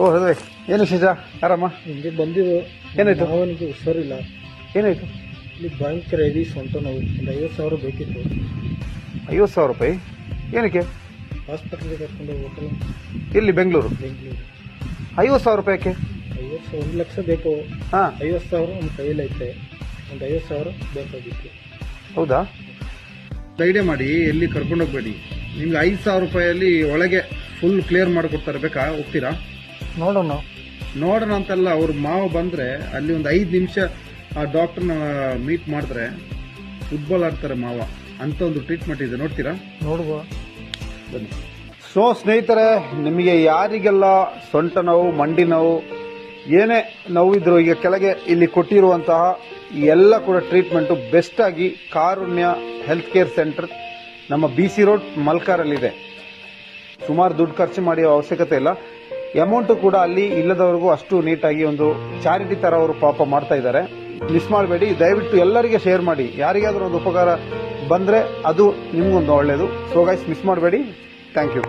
ಓ ಅದೇ ಏನು ವಿಶೇಷ? ಆರಾಮ? ನಿಮಗೆ ಬಂದಿದ್ದು ಏನಾಯ್ತು? ಅವನಿಗೆ ಹುಷಾರಿಲ್ಲ. ಏನಾಯ್ತು? ಇಲ್ಲಿ ಭಯಂಕರ ಇದೆ ಸ್ವಂತ ನೋವು ಒಂದು ಐವತ್ತು ಸಾವಿರ ಬೇಕಿತ್ತು. ಐವತ್ತು ಸಾವಿರ ರೂಪಾಯಿ? ಏನಕ್ಕೆ? ಹಾಸ್ಪಿಟ್ಲಿಗೆ ಕರ್ಕೊಂಡು ಹೋಗ್ಬೇಕಲ್ಲ ಇಲ್ಲಿ ಬೆಂಗಳೂರು? ಬೆಂಗಳೂರು. ಐವತ್ತು ಸಾವಿರ ರೂಪಾಯಿಗೆ ಐವತ್ತು ಸಾವಿರ ಒಂದು ಲಕ್ಷ ಬೇಕು. ಹಾಂ. ಐವತ್ತು ಸಾವಿರ ಒಂದು ಕೈಯಲ್ಲಿ ಐತೆ. ಒಂದು ಐವತ್ತು ಸಾವಿರ ಬೇಕಾಗಿತ್ತು. ಹೌದಾ? ಐಡಿಯಾ ಮಾಡಿ ಎಲ್ಲಿ ಕರ್ಕೊಂಡೋಗ್ಬೇಡಿ ನಿಮ್ಗೆ ಐದು ಸಾವಿರ ರೂಪಾಯಲ್ಲಿ ಒಳಗೆ ಫುಲ್ ಕ್ಲಿಯರ್ ಮಾಡಿಕೊಡ್ತಾರೆ ಬೇಕಾ? ಹೋಗ್ತೀರಾ? ನೋಡೋಣ. ನೋಡೋಣ ಅಂತಲ್ಲ ಅವ್ರ ಮಾವ ಬಂದ್ರೆ ಅಲ್ಲಿ ಒಂದು ಐದು ನಿಮಿಷ ಆ ಡಾಕ್ಟರ್ನ ಮೀಟ್ ಮಾಡಿದ್ರೆ ಫುಟ್ಬಾಲ್ ಆಡ್ತಾರೆ ಮಾವ. ಅಂತ ಒಂದು ಟ್ರೀಟ್ಮೆಂಟ್ ಇದೆ. ನೋಡ್ತೀರಾ? ನೋಡುವ. ಬನ್ನಿ. ಸೊ ಸ್ನೇಹಿತರೆ ನಿಮಗೆ ಯಾರಿಗೆಲ್ಲ ಸೊಂಟ ನೋವು ಮಂಡಿ ನೋವು ಏನೇ ನೋವಿದ್ರು ಈಗ ಕೆಳಗೆ ಇಲ್ಲಿ ಕೊಟ್ಟಿರುವಂತಹ ಎಲ್ಲ ಕೂಡ ಟ್ರೀಟ್ಮೆಂಟು ಬೆಸ್ಟ್ ಆಗಿ ಕಾರುಣ್ಯ ಹೆಲ್ತ್ ಕೇರ್ ಸೆಂಟರ್ ನಮ್ಮ ಬಿ ಸಿ ರೋಡ್ ಮಲ್ಕಾರಲ್ಲಿದೆ. ಸುಮಾರು ದುಡ್ಡು ಖರ್ಚು ಮಾಡುವ ಅವಶ್ಯಕತೆ ಇಲ್ಲ. ಅಮೌಂಟು ಕೂಡ ಅಲ್ಲಿ ಇಲ್ಲದವರೆಗೂ ಅಷ್ಟು ನೀಟಾಗಿ ಒಂದು ಚಾರಿಟಿ ತರ ಅವರು ಪಾಪ ಮಾಡ್ತಾ ಇದ್ದಾರೆ. ಮಿಸ್ ಮಾಡಬೇಡಿ, ದಯವಿಟ್ಟು ಎಲ್ಲರಿಗೆ ಶೇರ್ ಮಾಡಿ. ಯಾರಿಗಾದ್ರೂ ಒಂದು ಉಪಕಾರ ಬಂದ್ರೆ ಅದು ನಿಮ್ಗೊಂದು ಒಳ್ಳೇದು. ಸೊ ಗೈಸ್ ಮಿಸ್ ಮಾಡಬೇಡಿ. Thank you